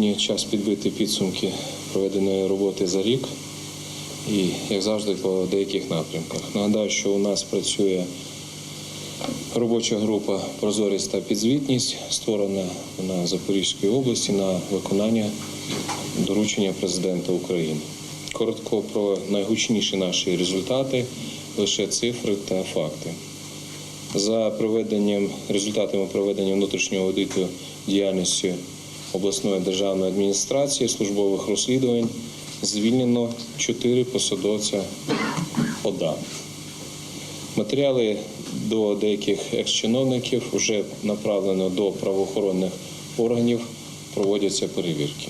Сьогодні час підбити підсумки проведеної роботи за рік і, як завжди, по деяких напрямках. Нагадаю, що у нас працює робоча група Прозорість та підзвітність, створена на Запорізькій області на виконання доручення президента України. Коротко про найгучніші наші результати, лише цифри та факти. За проведенням результатами проведення внутрішнього аудиту діяльності обласної державної адміністрації службових розслідувань звільнено 4 посадовця ОДА. Матеріали до деяких екс-чиновників вже направлено до правоохоронних органів, проводяться перевірки.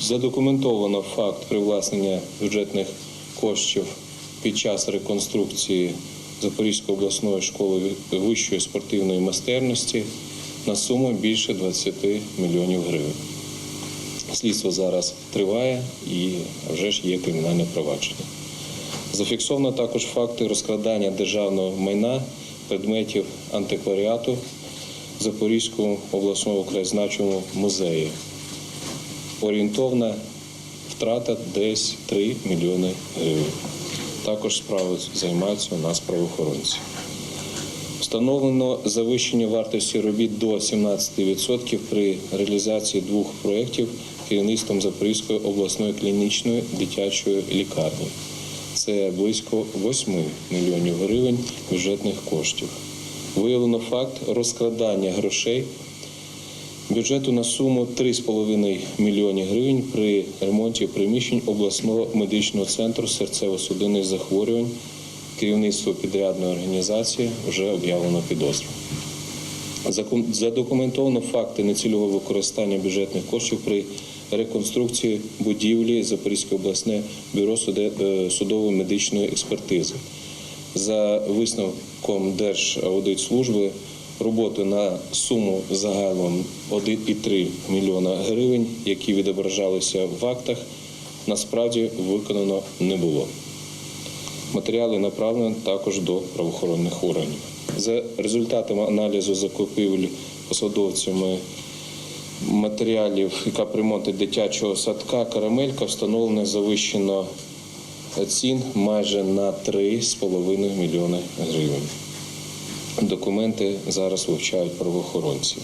Задокументовано факт привласнення бюджетних коштів під час реконструкції Запорізької обласної школи вищої спортивної майстерності на суму більше 20 мільйонів гривень. Слідство зараз триває і вже ж є кримінальне провадження. Зафіксовано також факти розкрадання державного майна, предметів антикваріату Запорізькому обласному краєзнавчому музеї. Орієнтовна втрата десь 3 мільйони гривень. Також справою займаються у нас правоохоронці. Встановлено завищення вартості робіт до 17% при реалізації двох проєктів керівництвом Запорізької обласної клінічної дитячої лікарні. Це близько 8 мільйонів гривень бюджетних коштів. Виявлено факт розкрадання грошей бюджету на суму 3,5 мільйони гривень при ремонті приміщень обласного медичного центру серцево-судинних захворювань. Керівництво підрядної організації вже об'явлено підозру. Задокументовано факти нецільового використання бюджетних коштів при реконструкції будівлі Запорізьке обласне бюро е, судової медичної експертизи. За висновком Держаудитслужби роботи на суму загалом 1,3 мільйона гривень, які відображалися в актах, насправді виконано не було. Матеріали направлені також до правоохоронних органів. За результатами аналізу закупівель посадовцями матеріалів і капремонту дитячого садка Карамелька встановлено завищено цін майже на 3,5 мільйони гривень. Документи зараз вивчають правоохоронці.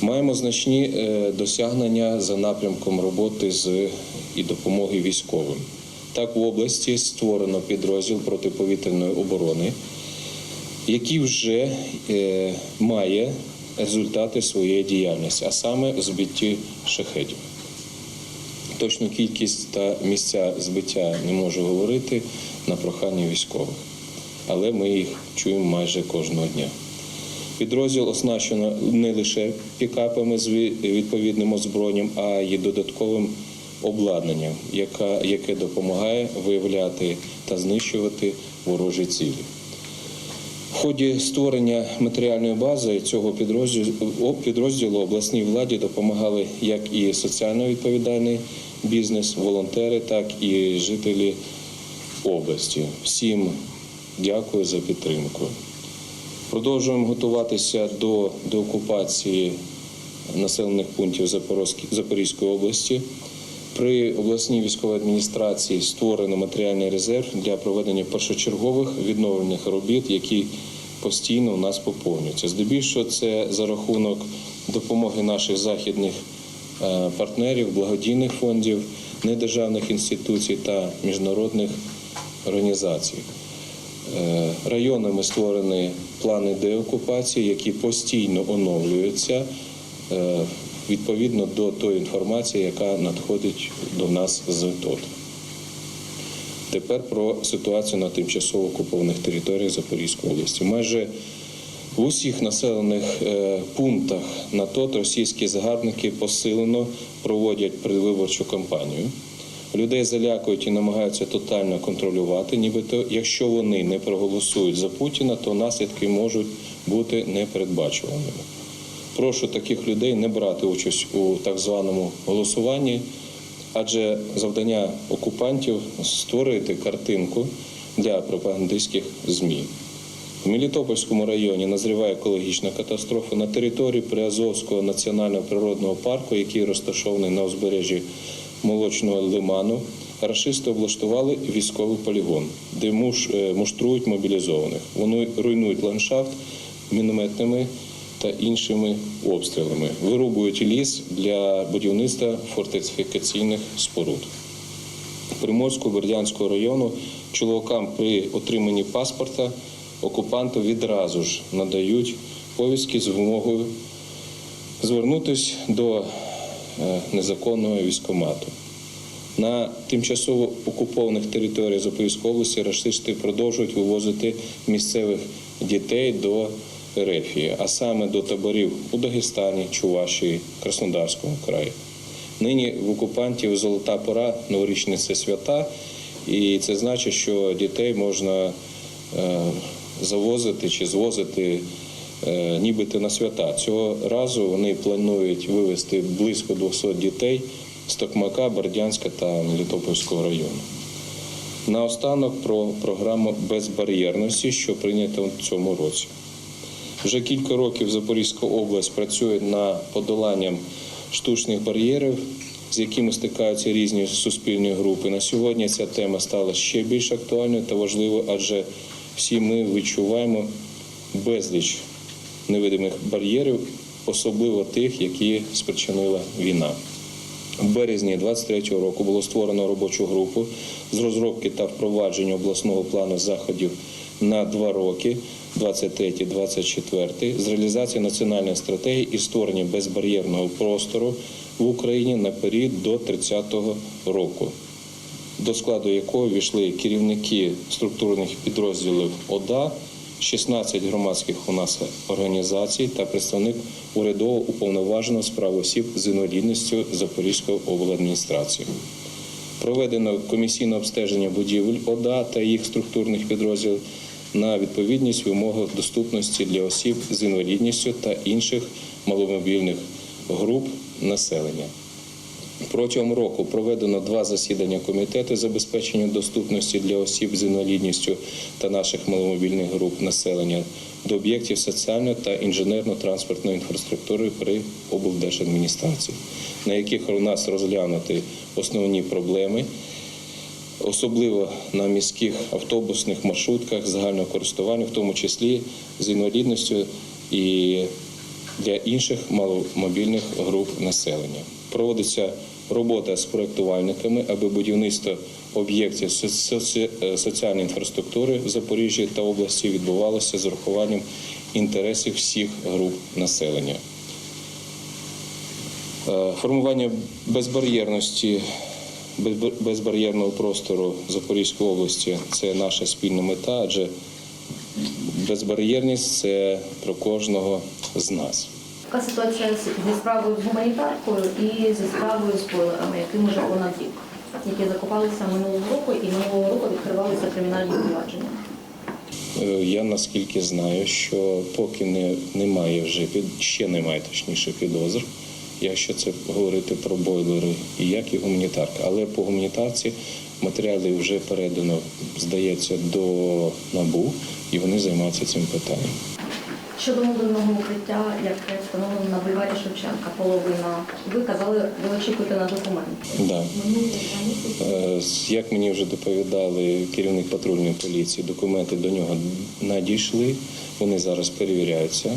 Маємо значні е, досягнення за напрямком роботи з і допомоги військовим. Так, в області створено підрозділ протиповітряної оборони, який вже е, має результати своєї діяльності, а саме збитті шахетів. Точну кількість та місця збиття не можу говорити на прохання військових, але ми їх чуємо майже кожного дня. Підрозділ оснащено не лише пікапами з відповідним озброєнням, а й додатковим обладнанням, яка, яке допомагає виявляти та знищувати ворожі цілі. В ході створення матеріальної бази цього підрозділу, підрозділу обласній владі допомагали як і соціально відповідальний бізнес, волонтери, так і жителі області. Всім дякую за підтримку. Продовжуємо готуватися до деокупації населених пунктів Запорізької області. При обласній військовій адміністрації створено матеріальний резерв для проведення першочергових відновлених робіт, які постійно у нас поповнюються. Здебільшого це за рахунок допомоги наших західних е, партнерів, благодійних фондів, недержавних інституцій та міжнародних організацій. Е, Районами створені плани деокупації, які постійно оновлюються е, відповідно до тої інформації, яка надходить до нас з ТОТ. Тепер про ситуацію на тимчасово окупованих територіях Запорізької області. Майже в усіх населених е, пунктах на ТОТ російські загарбники посилено проводять предвиборчу кампанію. Людей залякують і намагаються тотально контролювати, нібито якщо вони не проголосують за Путіна, то наслідки можуть бути непередбачуваними. Прошу таких людей не брати участь у так званому голосуванні, адже завдання окупантів створити картинку для пропагандистських ЗМІ. В Мелітопольському районі назріває екологічна катастрофа на території Приазовського національного природного парку, який розташований на узбережжі молочного лиману. Рашисти облаштували військовий полігон, де муш, е, муштрують мобілізованих. Вони руйнують ландшафт мінометними та іншими обстрілами, вирубують ліс для будівництва фортифікаційних споруд. Приморського Бердянського району чоловікам при отриманні паспорта окупанти відразу ж надають повістки з вимогою звернутися до е, незаконного військомату. На тимчасово окупованих територіях Запорізької області рашисти продовжують вивозити місцевих дітей до Ерефії, а саме до таборів у Дагестані, Чувашії, Краснодарському краї. Нині в окупантів золота пора, новорічні це свята, і це значить, що дітей можна е, завозити чи звозити е, нібито на свята. Цього разу вони планують вивезти близько 200 дітей з Токмака, Бердянська та Мелітопольського району. Наостанок про програму безбар'єрності, що прийнята в цьому році. Вже кілька років Запорізька область працює над подоланням штучних бар'єрів, з якими стикаються різні суспільні групи. На сьогодні ця тема стала ще більш актуальною та важливою, адже всі ми відчуваємо безліч невидимих бар'єрів, особливо тих, які спричинила війна. В березні 23-го року було створено робочу групу з розробки та впровадження обласного плану заходів на два роки 23-24 з реалізації національної стратегії і створення безбар'єрного простору в Україні на період до 30-го року, до складу якого війшли керівники структурних підрозділів ОДА, 16 громадських у нас організацій та представник урядового уповноваженого з прав осіб з інвалідністю Запорізької обладміністрації. Проведено комісійне обстеження будівель ОДА та їх структурних підрозділів на відповідність вимогам доступності для осіб з інвалідністю та інших маломобільних груп населення. Протягом року проведено два засідання комітету забезпечення доступності для осіб з інвалідністю та наших маломобільних груп населення до об'єктів соціальної та інженерно-транспортної інфраструктури при облдержадміністрації, на яких у нас розглянуті основні проблеми, особливо на міських автобусних маршрутках загального користування, в тому числі з інвалідністю і для інших маломобільних груп населення. Проводиться робота з проєктувальниками, аби будівництво об'єктів е, соціальної інфраструктури в Запоріжжі та області відбувалося з урахуванням інтересів всіх груп населення. Е, Формування безбар'єрності, безбар- безбар'єрного простору Запорізької області це наша спільна мета, адже безбар'єрність це про кожного з нас. Яка ситуація зі справою з гуманітаркою і зі справою з бойлерами, яким уже понад рік, які закопалися минулого року і минулого року відкривалися кримінальні провадження? Е, Я наскільки знаю, що поки не, немає вже під ще немає точніше підозр, якщо це говорити про бойлери, і як і гуманітарка. Але по гуманітарці матеріали вже передано, здається, до НАБУ, і вони займаються цим питанням. Щодо модульного укриття, яке встановлено на бульварі Шевченка, половина, ви казали, ви очікуєте на документ. Да. Е, Як мені вже доповідали керівник патрульної поліції, документи до нього надійшли, вони зараз перевіряються.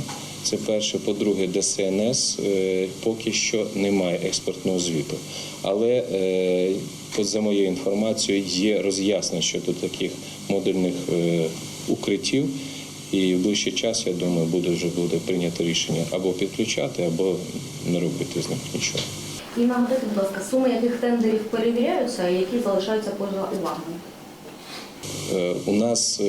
Це перше. По-друге, ДСНС е, поки що немає експертного звіту. Але е, за моєю інформацією є роз'яснення щодо таких модульних е, укриттів. І в ближчий час, я думаю, буде вже буде прийнято рішення або підключати, або не робити з них нічого. І нагадайте, будь ласка, суми яких тендерів перевіряються, а які залишаються поза увагою? У нас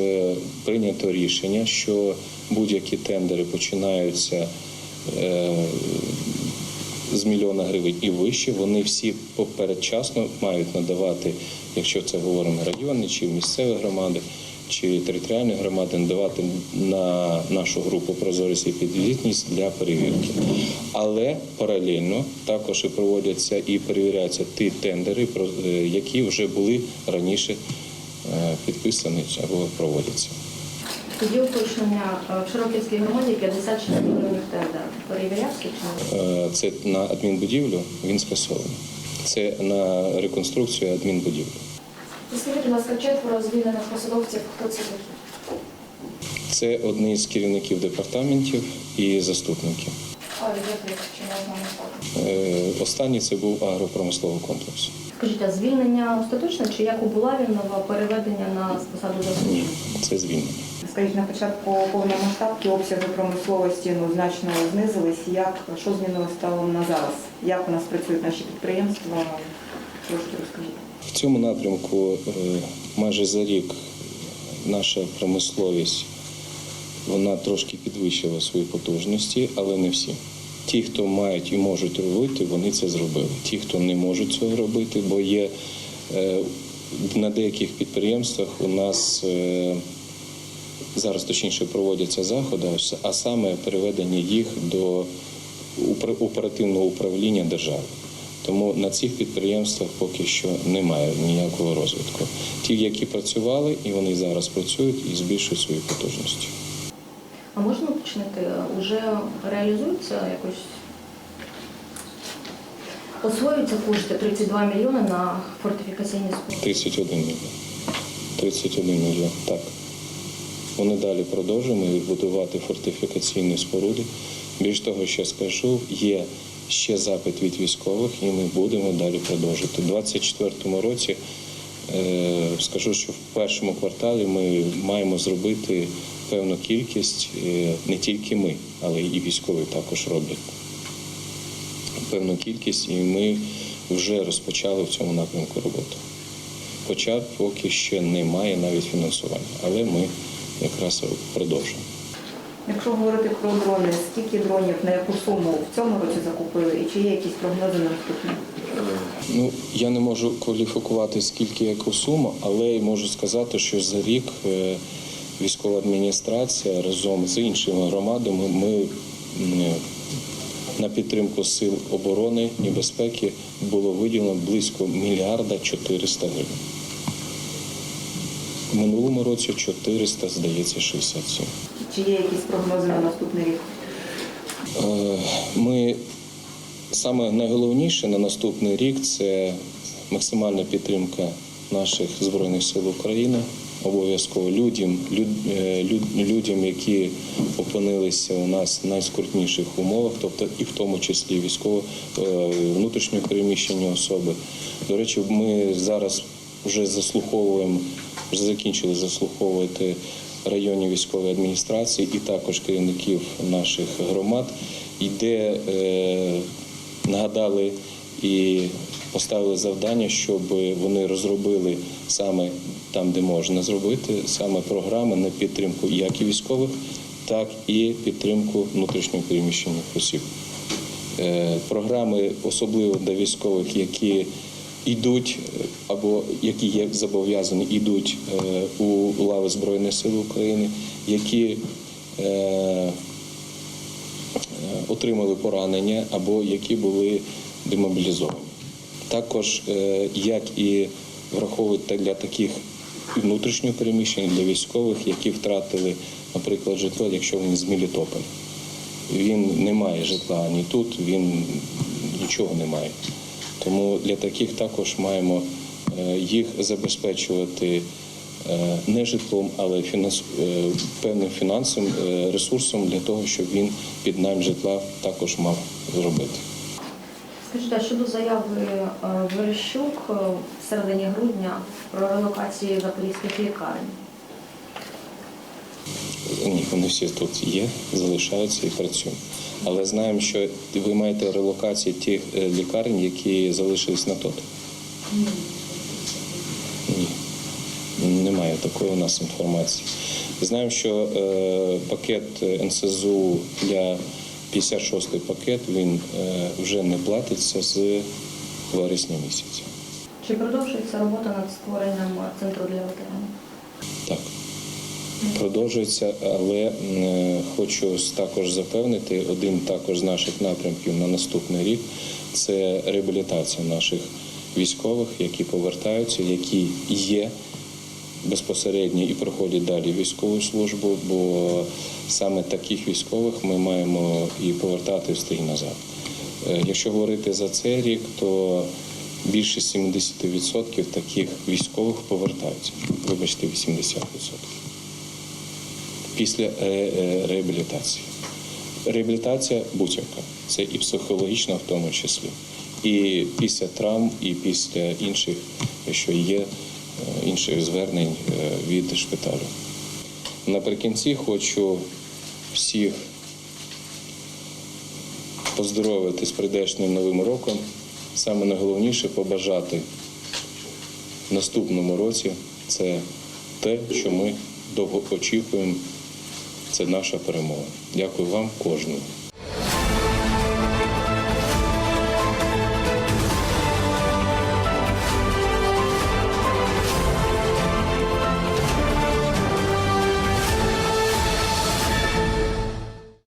прийнято рішення, що будь-які тендери починаються е, з мільйона гривень і вище. Вони всі попередчасно мають надавати, якщо це говоримо районні чи місцеві громади, чи територіальні громади, надавати на нашу групу прозорість і підзвітність для перевірки. Але паралельно також і проводяться і перевіряються ті тендери, е, які вже були раніше е, підписані або проводяться. Тоді уточнення е, в Широківській громаді 56 мільйонів тендер. Перевірявся чи ні? Е, Це на адмінбудівлю, він скасований. Це на реконструкцію адмінбудівлі. Скажіть, будь ласка, четверо звільнених посадовців, хто це такі? Це одні з керівників департаментів і заступників. А яких чи можна назвати? Останній це був агропромисловий комплекс. Скажіть, а звільнення остаточне чи як у Булавінова переведення на посаду Ні, це звільнення. Скажіть, на початку повномасштабки обсяги промисловості ну, значно знизились. Як що змінилось станом на зараз? Як у нас працюють наші підприємства? Трошки розкажіть. В цьому напрямку е, майже за рік наша промисловість вона трошки підвищила свої потужності, але не всі. Ті, хто мають і можуть робити, вони це зробили. Ті, хто не можуть цього робити, бо є е, на деяких підприємствах у нас е, зараз точніше проводяться заходи, а саме переведення їх до оперативного управління держави. Тому на цих підприємствах поки що немає ніякого розвитку. Ті, які працювали, і вони зараз працюють і збільшують свої потужності. А можна уточнити, уже реалізується якось? Освоюються кошти 32 мільйони на фортифікаційні споруди. 31 мільйон. 31 мільйон, так. Вони далі продовжуємо будувати фортифікаційні споруди. Більш того, що скажу, є ще запит від військових, і ми будемо далі продовжувати. У 2024 році е, скажу, що в першому кварталі ми маємо зробити певну кількість, е, не тільки ми, але і військові також роблять певну кількість, і ми вже розпочали в цьому напрямку роботу. Хоча поки ще немає навіть фінансування, але ми якраз продовжуємо. Якщо говорити про дрони, скільки дронів на яку суму в цьому році закупили, і чи є якісь прогнози на наступні? Ну я не можу кваліфікувати скільки яку суму, але можу сказати, що за рік е, військова адміністрація разом з іншими громадами ми на підтримку сил оборони і безпеки було виділено близько мільярда 400 гривень. В минулому році 400, здається, 67. Чи є якісь прогнози на наступний рік? Е, Ми саме найголовніше на наступний рік це максимальна підтримка наших збройних сил України. Обов'язково людям, люд, е, люд- людям, які опинилися у нас в найскрутніших умовах, тобто і в тому числі військово е, внутрішньо переміщені особи. До речі, ми зараз вже заслуховуємо, вже закінчили заслуховувати районні військової адміністрації і також керівників наших громад, і де е, нагадали і поставили завдання, щоб вони розробили саме там, де можна зробити, саме програми на підтримку як і військових, так і підтримку внутрішньо переміщених осіб. Е, програми, особливо для військових, які йдуть е, або які є зобов'язані, йдуть е, у лави Збройних сил України, які е, отримали поранення або які були демобілізовані. Також, як і враховують та- для таких внутрішньо переміщених, для військових, які втратили, наприклад, житло, якщо вони з Мелітополя. Він не має житла ні тут, він нічого не має. Тому для таких також маємо е, їх забезпечувати е, не житлом, але фінанс, е, певним фінансовим ресурсом для того, щоб він під найм житла також мав зробити. Скажіть, а щодо заяви Верещук в середині грудня про релокацію запорізьких лікарень. Ні, вони всі тут є, залишаються і працюють. Але знаємо, що ви маєте релокацію тих е, лікарень, які залишились на ТОТ. Ні. Немає такої у нас інформації. Знаємо, що е, пакет НСЗУ для 56-й пакет він е, вже не платиться з вересня місяця. Чи продовжується робота над створенням центру для ветеранів? Так. Продовжується, але хочу також запевнити, один також з наших напрямків на наступний рік це реабілітація наших військових, які повертаються, які є безпосередньо і проходять далі військову службу, бо саме таких військових ми маємо і повертати в стрій назад. Е, Якщо говорити за цей рік, то більше 70% таких військових повертаються. Вибачте, 80% після е, реабілітації. Реабілітація будь-яка, це і психологічна в тому числі, і після травм, і після інших, якщо є е, інших звернень е, від шпиталю. Наприкінці хочу всіх поздоровити з прийдешнім новим роком. Саме найголовніше побажати в наступному році це те, що ми довго очікуємо. Це наша перемога. Дякую вам, кожному.